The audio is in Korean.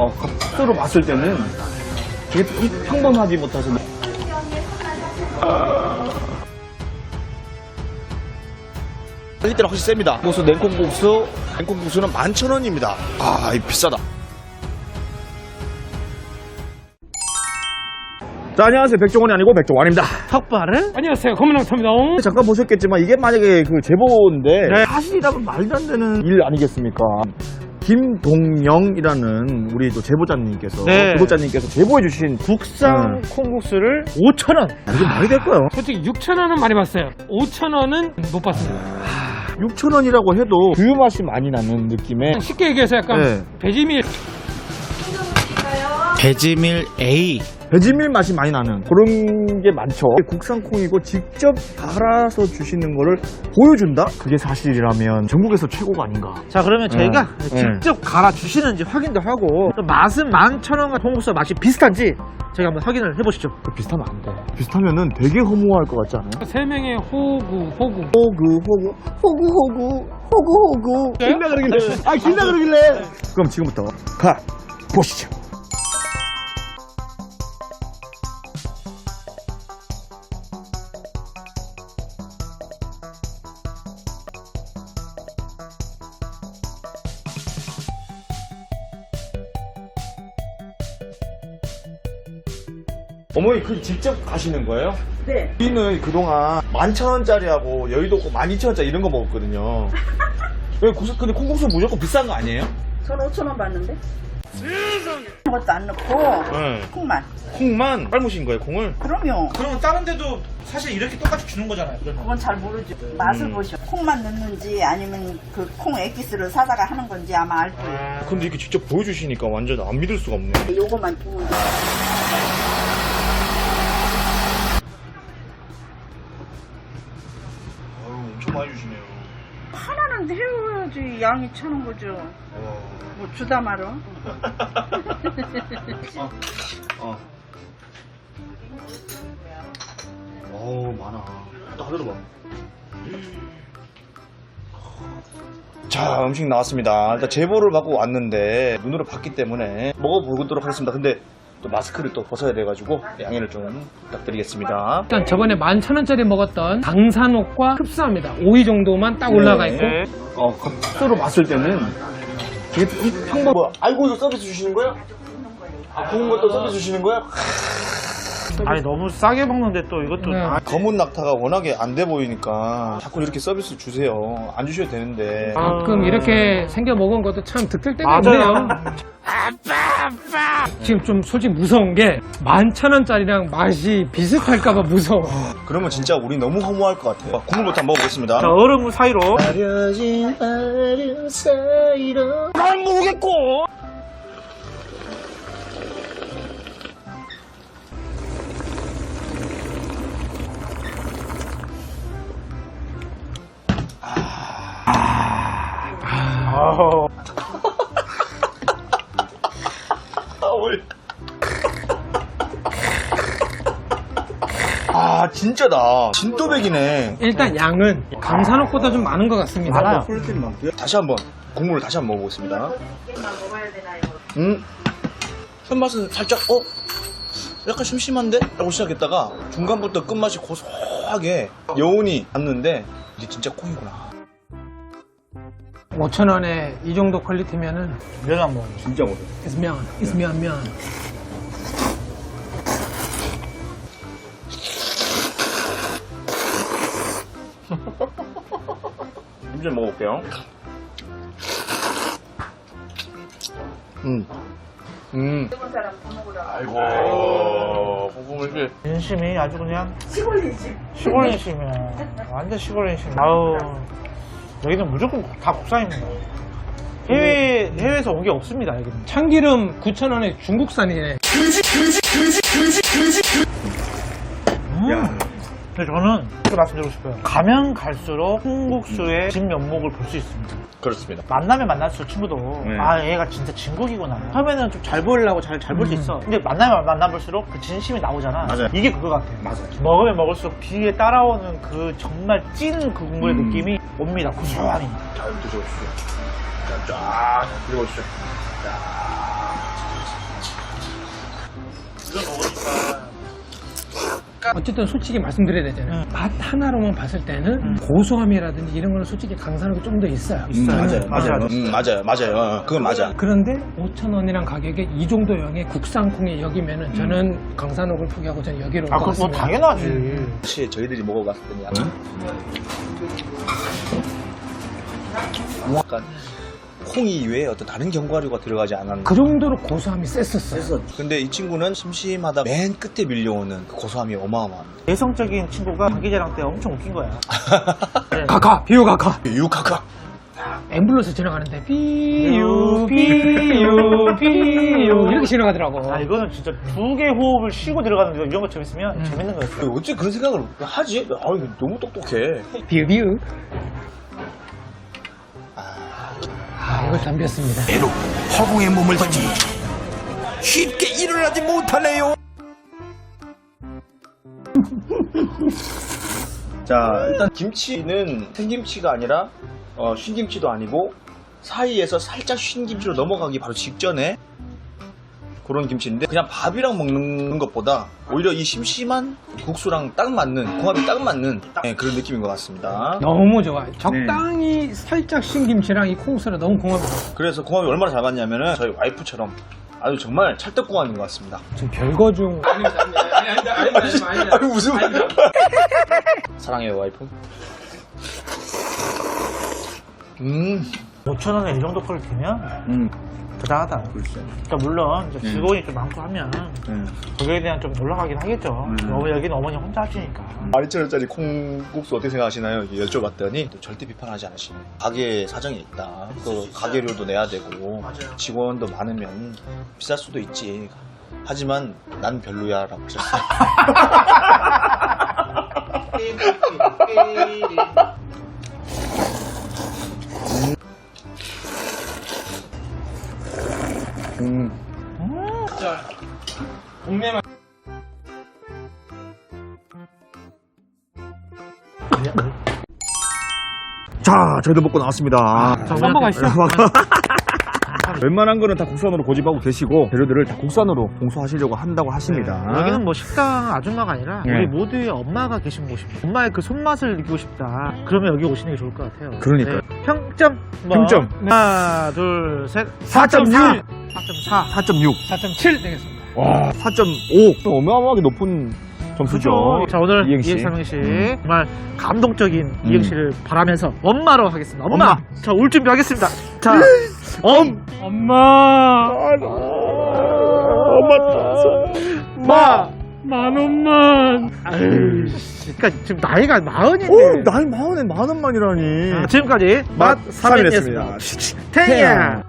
어, 값으로 봤을 때는 되게 평- 평범하지 못해서 이때는 확실히 셉니다. 국수, 냉콩국수, 냉콩국수는 11,000원입니다. 아, 이 비싸다. 자, 안녕하세요. 백종원이 아니고 백종원입니다. 턱발을? 안녕하세요. 검은왕터입니다. 잠깐 보셨겠지만 이게 만약에 그 제보인데 네. 사실이라면 말도 안 되는 일 아니겠습니까? 김동영이라는 우리 또 제보자님께서 네. 구독자님께서 제보해 주신 국산 콩국수를 5,000원. 이게 말이 될까요? 솔직히 6,000원은 많이 봤어요. 5,000원은 못 봤습니다. 6,000원이라고 해도 두유 맛이 많이 나는 느낌의 쉽게 얘기해서 약간 네. 배지밀 배지밀 A 배지밀 맛이 많이 나는 그런 게 많죠. 국산 콩이고 직접 갈아서 주시는 거를 보여준다? 그게 사실이라면 전국에서 최고가 아닌가. 자 그러면 저희가 네. 직접 갈아 주시는지 확인도 하고 또 맛은 11,000원과 통국수 맛이 비슷한지 저희가 한번 확인을 해보시죠 비슷하면 안 돼. 비슷하면은 되게 허무할 것 같지 않아요? 세 명의 호구 호구. 호구 호구 호구 호구 호구 호구 길라 그러길래 아 길라 그러길래 그럼 지금부터 가 보시죠. 어머니 그 직접 가시는 거예요? 네. 우리는 그동안 만천원짜리하고 여의도 고 만이천원짜리 이런 거 먹었거든요. 왜 국수, 근데 콩국수 무조건 비싼 거 아니에요? 저는 5천 원 받는데. 아무것도 안 넣고 네. 콩만. 콩만 삶으신 거예요, 콩을? 그럼요. 그러면 다른 데도 사실 이렇게 똑같이 주는 거잖아요 그러면. 그건 잘 모르죠. 맛을 음. 보셔. 콩만 넣는지 아니면 그콩 에기스를 사다가 하는 건지 아마 알 거예요. 근데 이렇게 직접 보여주시니까 완전 안 믿을 수가 없네. 요거만 보면 돼. 아유, 엄청 많이 주시네요. 하나는 해야지 양이 차는 거죠. 뭐 주다 말어. 어. 어우, 많아. 다 들어봐. 자, 음식 나왔습니다. 일단 제보를 받고 왔는데, 눈으로 봤기 때문에 먹어보도록 하겠습니다. 근데 또 마스크를 또 벗어야 돼가지고, 양해를 좀 부탁드리겠습니다. 일단 저번에 11,000원짜리 먹었던 강산옥과 흡사합니다. 5위 정도만 딱 올라가 있고. 어, 값으로 봤을 때는 되게 평범 뭐, 알고 이거 서비스 주시는 거야? 아, 구운 것도 서비스 주시는 거 야? 아니 너무 싸게 먹는데 또 이것도 네. 아, 검은 낙타가 워낙에 안 돼 보이니까 자꾸 이렇게 서비스 주세요. 안 주셔도 되는데. 가끔 이렇게 생겨 먹은 것도 참 득될 때가 맞아요. 있네요. 지금 좀 솔직히 무서운 게 11,000원짜리랑 맛이 비슷할까봐 무서워. 그러면 진짜 우리 너무 허무할 것 같아요. 아, 국물부터 한번 먹어보겠습니다. 자, 얼음 사이로 가려진 얼음 사이로 날 모르겠고 어, 아, 올. 아 진짜다 진또백이네 일단 양은 강산옥보다 좀 많은 것 같습니다. 많아요. 다시 한번 국물을 다시 한번 먹어보겠습니다 음 손맛은 살짝 어? 약간 심심한데? 라고 시작했다가 중간부터 끝맛이 고소하게 여운이 났는데 이게 진짜 콩이구나 5,000원에 이 정도 퀄리티면은 면한 번. 진짜 고소 is 면, is 면, 면. 좀 먹어볼게요. 음. 음. 아이고. 뽕뽕을 인심이 아주 그냥 시골 인심. 시골 인심이야. 완전 시골 인심. 아우 여기는 무조건 다 국산입니다. 해외 해외에서 온 게 없습니다 여기는. 참기름 9,000원에 중국산이네. 야. 근데 저는 또 말씀드리고 싶어요. 가면 갈수록 콩국수의 진면목을 볼 수 있습니다. 그렇습니다. 만나면 만날수록 친구도 네. 아 얘가 진짜 진국이구나. 처음에는 좀 잘 보이려고 잘 잘 볼 수 있어. 근데 만나면 만나볼수록 그 진심이 나오잖아. 맞아요. 이게 그거 같아. 맞아요. 먹으면 먹을수록 뒤에 따라오는 그 정말 찐 그 국물의 음. 느낌이 옵니다. 고소하니. 자, 드셔보십시오. 자, 쫙, 드셔보십시오. 자. 어쨌든 솔직히 말씀드려야 되잖아요. 맛 하나로만 봤을 때는 고소함이라든지 이런 거는 솔직히 강산옥이 좀더 있어요. 음, 맞아요, 맞아요. 맞아요. 음, 맞아요, 맞아요. 어, 그건 맞아. 그런데 5,000원이란 가격에 이 정도 양의 국산 콩이 여기면은 저는 강산옥을 포기하고 저는 여기로 올 아, 것 그거 뭐 같습니다. 당연하지. 사실 저희들이 먹어봤을 때는 약간 약간 콩이 이외에 어떤 다른 견과류가 들어가지 않았나. 그 정도로 고소함이 셌었어요. 근데 이 친구는 심심하다 맨 끝에 밀려오는 그 고소함이 어마어마합니다. 내성적인 친구가 장기자랑 때 엄청 웃긴 거야. 네. 가카, 비유 가카. 유카카. 앰뷸런스 지나가는데 비유, 비유, 비유 이렇게 지나가더라고. 아, 이거는 진짜 두 개 호흡을 쉬고 들어가는데 이런 것처럼 있으면 재밌는 거였어. 어째 그런 생각을 하지? 아, 이거 너무 똑똑해. 비유, 비유. 이걸 담겼습니다. 애로 허공에 몸을 던지 쉽게 일어나지 못하네요. 자, 일단 김치는 생김치가 아니라 어, 쉰김치도 아니고 사이에서 살짝 쉰김치로 넘어가기 바로 직전에 그런 김치인데 그냥 밥이랑 먹는 것보다 오히려 이 심심한 국수랑 딱 맞는 궁합이 딱 맞는 네, 그런 느낌인 것 같습니다. 너무 좋아요. 적당히 살짝 신 김치랑 이 콩수랑 너무 궁합이 좋아요. 그래서 궁합이 얼마나 잘 맞냐면은 저희 와이프처럼 아주 정말 찰떡궁합인 것 같습니다. 지금 별거 중. 아닙니다, 아닙니다. 아닙니다, 아닙니다. 아닙니다. 아니 무슨 사랑해요 와이프. 음, 5천 원에 이 정도 컬 되면 음, 대단하다. 그러니까 물론 이제 직원이 좀 많고 하면 음. 거기에 대한 좀 놀라가긴 하겠죠. 너무 여기는 어머니 혼자 하시니까. 12,000원짜리 콩국수 어떻게 생각하시나요? 이렇게 여쭤봤더니 또 절대 비판하지 않으시네. 가게 사정이 있다. 또 가게료도 내야 되고 직원도 많으면 비쌀 수도 있지. 하지만 난 별로야 라고 하셨어요. 동네만. 자, 저희도 먹고 나왔습니다. 자, 넘어가시죠. 웬만한 거는 다 국산으로 고집하고 계시고 재료들을 다 국산으로 공수하시려고 한다고 하십니다. 여기는 뭐 식당 아줌마가 아니라 네. 우리 모두의 엄마가 계신 곳입니다. 엄마의 그 손맛을 느끼고 싶다. 그러면 여기 오시는 게 좋을 것 같아요. 그러니까요. 네. 평점. 뭐. 평점. 하나, 둘, 셋. 4.6. 4.4. 4.6. 4.7 되겠습니다. 와, 4.5. 또 어마어마하게 높은 점수죠. 자, 오늘 이행시. 이행시 삼행시 정말 감동적인 이행시를 바라면서 엄마로 하겠습니다. 엄마. 엄마. 자, 올 준비하겠습니다. 자, 엄. 엄마. 마. 만 원만. 아유, 그러니까 지금 나이가 마흔인데. 오, 나이 마흔에 만 원만이라니. 자, 지금까지 맛맛 사면이었습니다. 사면이었습니다. 태야.